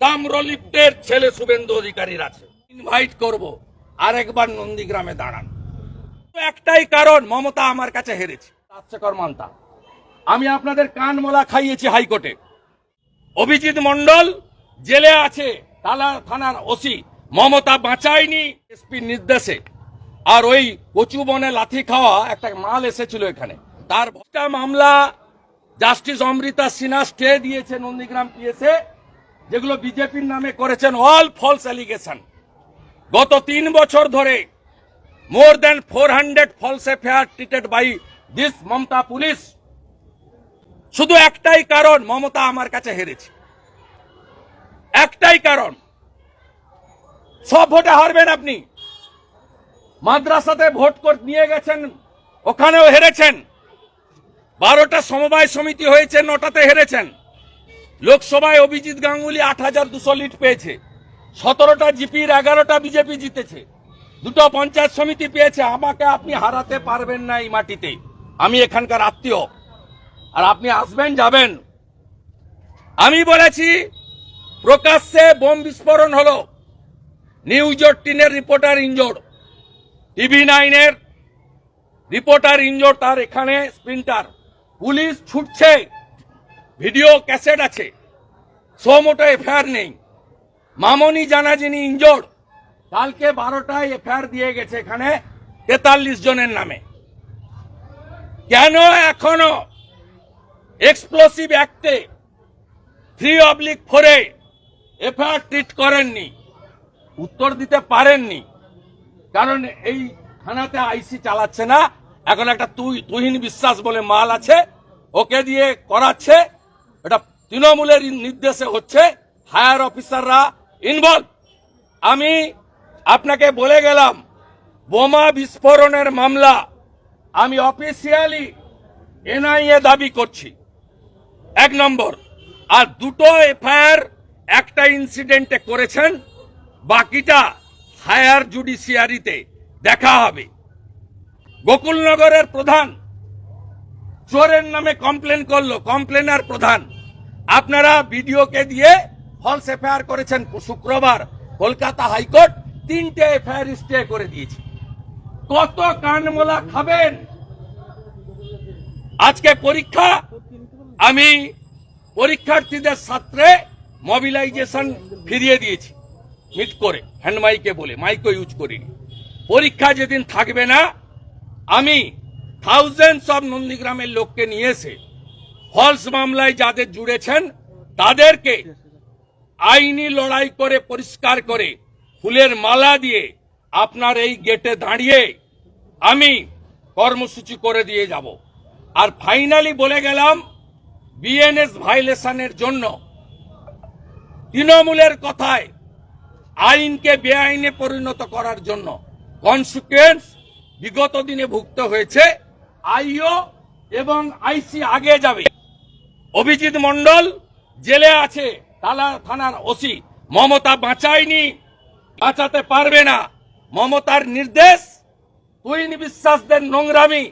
তাম্রলিপ্তের ছেলে শুভেন্দু অধিকারীর আছে। ইনভাইট করব। আরেকবার নন্দীগ্রামে দাঁড়ান। একটাই কারণ, মমতা আমার কাছে হেরেছে। মানতা, আমি আপনাদের কান মোলা খাইয়েছি হাইকোর্টে। অভিজিৎ মন্ডল জেলে আছে, তালা থানার ওসি। মমতা বাঁচায়নি এসপির নির্দেশে। আর ওই কচু বনে লাথি খাওয়া একটা মাল এসেছিল এখানে। তার মামলা জাস্টিস অমৃতা সিনহা স্টে দিয়েছে নন্দীগ্রাম পিএসএ যেগুলো বিজেপির নামে করেছেন অল ফলস অ্যালিগেশন। গত তিন বছর ধরে more than four hundred false FIR treated by this Mamata police. শুধু একটাই কারণ, মমতা আমার কাছে হেরেছে। একটাই কারণ, সব ভোটে হারবেন আপনি। মাদ্রাসাতে ভোট নিয়ে গেছেন, ওখানেও হেরেছেন। বারোটা সমবায় সমিতি হয়েছে, নটাতে হেরেছেন। লোকসভায় অভিজিৎ গাঙ্গুলি আট হাজার দুশো লিট পেয়েছে। সতেরোটা জিপির, এগারোটা বিজেপি জিতেছে। দুটো পঞ্চায়েত সমিতি পেয়েছে। আমাকে আপনি হারাতে পারবেন না এই মাটিতে। আমি এখানকার আত্মীয়। আর আপনি আসবেন, যাবেন। আমি বলেছি, প্রকাশ্যে বোম বিস্ফোরণ হলো। নিউজ টিনের রিপোর্টার ইনজোর্ড টিভি নাইনের রিপোর্টার ইনজোর্ড তার এখানে স্প্রিন্টার পুলিশ ছুটছে। ভিডিও ক্যাসেট আছে। সো মোটো এফআইআর নেই। মামনি জানা যিনি ইনজোর্ড কালকে বারোটায় এফআইআর দিয়ে গেছে এখানে তেতাল্লিশ জনের নামে। কেন এখনও এক্সপ্লোসিভ অ্যাক্টে থ্রি অবলিক ফোরে এফআইআর ট্রিট করেননি, উত্তর দিতে পারেননি? কারণ এই থানাতে আইসি চালাচ্ছে না। এখন একটা তুই তুহিন বিশ্বাস বলে মাল আছে, ওকে দিয়ে করাচ্ছে। এটা তৃণমূলের নির্দেশে হচ্ছে হায়ার অফিসাররা ইনভলভ আমি আপনাকে বলে গেলাম, বোমা বিস্ফোরণের মামলা আমি অফিসিয়ালি এনআইএ দাবি করছি। এক নম্বর, আর দুটো এফআইআর একটা ইনসিডেন্টে করেছেন, বাকিটা হায়ার জুডিশিয়ারিতে দেখা হবে। গোকুলনগরের প্রধান চোরের নামে কমপ্লেন করল কমপ্লেনার প্রধান। আপনারা বিডিওকে দিয়ে ফলস এফআইআর করেছেন শুক্রবার। কলকাতা হাইকোর্ট তিনটে এফআইআর স্টে করে দিয়েছে। কত কানমোলা খাবেন? আজকে পরীক্ষা, আমি পরীক্ষার্থীদের ছাত্রে মবিলাইজেশন ফিরিয়ে দিয়েছি মিট করে হ্যান্ড মাইকে বলে মাইকও ইউজ করিনি। পরীক্ষা যেদিন থাকবে না, আমি থাউজেন্ডস অব নন্দীগ্রামের লোককে নিয়ে এসে ফলস মামলায় যাদের জুড়েছেন তাদেরকে আইনি লড়াই করে পরিষ্কার করে ফুলের মালা দিয়ে আপনার এই গেটে দাঁড়িয়ে আমি কর্মসূচি করে দিয়ে যাব আর ফাইনালি বলে গেলাম বিএনএস ভাইলেশনের জন্য তৃণমূলের কথায় আইনকে বেআইনে পরিণত করার জন্য কনসিকুয়েন্স বিগত দিনে ভুক্ত হয়েছে আইও এবং আইসি আগে যাবে। অভিজিৎ মন্ডল জেলে আছে, তালা থানার ওসি। মমতা বাঁচায়নি, বাঁচাতে পারবে না। মমতার নির্দেশ তুইন বিশ্বাসদের নোংরামি,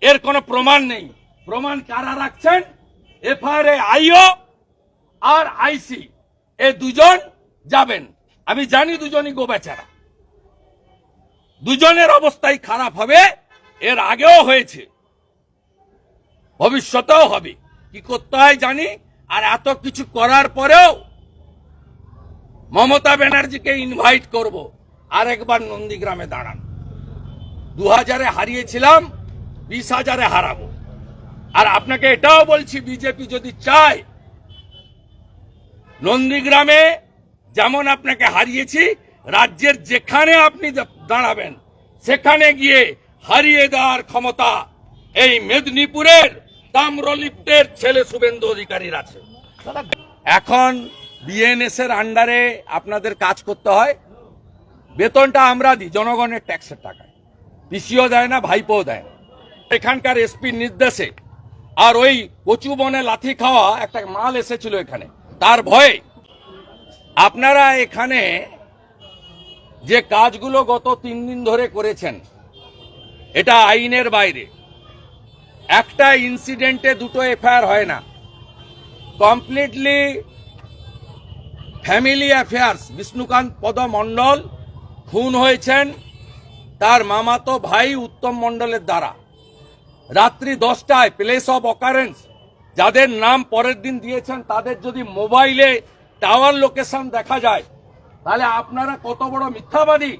এর কোনো প্রমাণ নেই। প্রমাণ কারা রাখছেন? এফআইআর আইও আর আইসি, এ দুজন যাবেন। আমি জানি দুজনই গো বেচারা দুজনের অবস্থাই খারাপ হবে। এর আগেও হয়েছে। ভবিষ্যতেও হবে। কি করতে হয় জানি? আর এত কিছু করার পরেও মমতা ব্যানার্জিকে ইনভাইট করব। আরেকবার নন্দীগ্রামে দাঁড়ান। দু হাজারে হারিয়েছিলাম বিশ হাজারে হারাবো। আর আপনাকে এটাও বলছি, বিজেপি যদি চায়, নন্দীগ্রামে যেমন আপনাকে হারিয়েছি, রাজ্যের যেখানে আপনি দাঁড়াবেন, সেখানে গিয়ে হারিয়ে দেওয়ার ক্ষমতা এই মেদিনীপুরের তাম্রলিপ্তের ছেলে শুভেন্দু অধিকারীর আছে। এখন বিএনএস এর আন্ডারে আপনাদের কাজ করতে হয়। বেতনটা আমরা দিই, জনগণের ট্যাক্সের টাকায়। পিসিও দেয় না, ভাইপোও দেয় না। এখানকার এসপির নির্দেশে আর ওই কচু বনে লাথি খাওয়া একটা মাল এসেছিল এখানে। তার ভয়ে আপনারা এখানে যে কাজগুলো গত তিন দিন ধরে করেছেন এটা আইনের বাইরে। একটা ইনসিডেন্টে দুটো এফআইআর হয় না। কমপ্লিটলি ফ্যামিলি অ্যাফেয়ার্স বিষ্ণুকান্ত পদ মণ্ডল খুন হয়েছেন তার মামাতো ভাই উত্তম মণ্ডলের দ্বারা। রাত্রি দশটায় প্লেস অফ অকারেন্স যাদের নাম পরের দিন দিয়েছেন, তাদের যদি মোবাইলে টাওয়ার লোকেশন দেখা যায়, তাহলে আপনারা কত বড় মিথ্যাবাদী?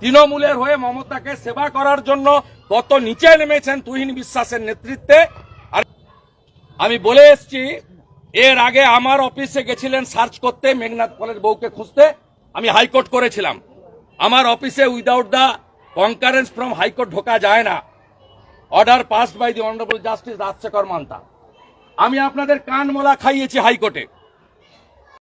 তৃণমূলের হয়ে মমতাকে সেবা করার জন্য কত নিচে নেমেছেন তুহিন বিশ্বাসের নেতৃত্বে। আর আমি বলে এসছি, এর আগে আমার অফিসে গেছিলেন সার্চ করতে মেঘনাথ পলের বউকে খুঁজতে। আমি হাইকোর্ট করেছিলাম। আমার অফিসে without the concurrence from high court ঢোকা যায় না। Order passed by the honourable justice Rajasekhar Mantha. আমি আপনাদের কান মোলা খাইয়েছি হাইকোর্টে।